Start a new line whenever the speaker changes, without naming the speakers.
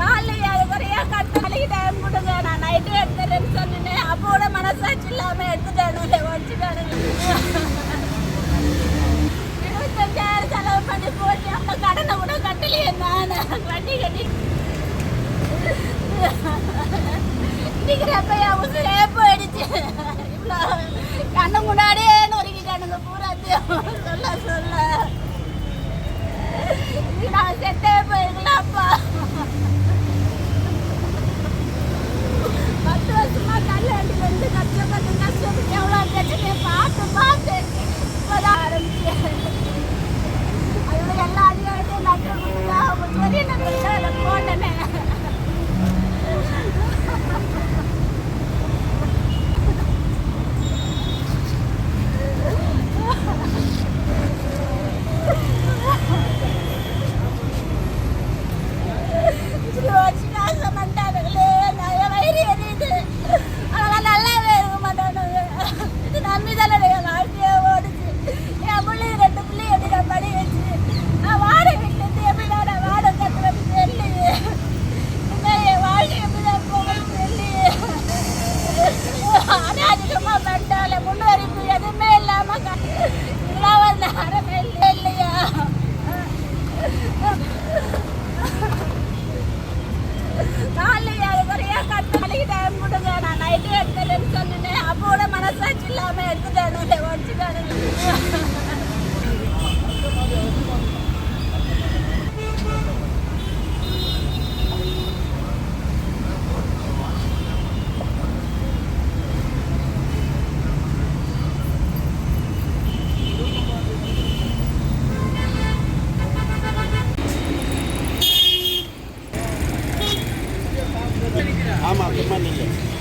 காலையில் குறையா கத்தாலிக்கிட்ட கொடுங்க. நான் நைட்டு எடுத்துறேன்னு சொன்னேன். அப்போட மனசாட்சி இல்லாமல் எடுத்துட்டானுல ஒடிச்சுட்டானுங்க இருபத்தஞ்சாயிரம் செலவு பண்ணி போட்டு அப்போ கடனை கூட கட்டலையே நான். வண்டி கட்டி. இடிக்கிறப்ப என் உசுரே போயிடுச்சு கண்ணு முன்னாடியே நொறுக்கிட்டானுங்க பூராத்தையும். சொல்ல சொல்ல. காலையில் குறையா கட்டு வலிக்கிட்டேன் முடுங்க. நான் நைட்டு எடுத்துறேன்னு சொன்னேன் அப்போ கூட
de Manila.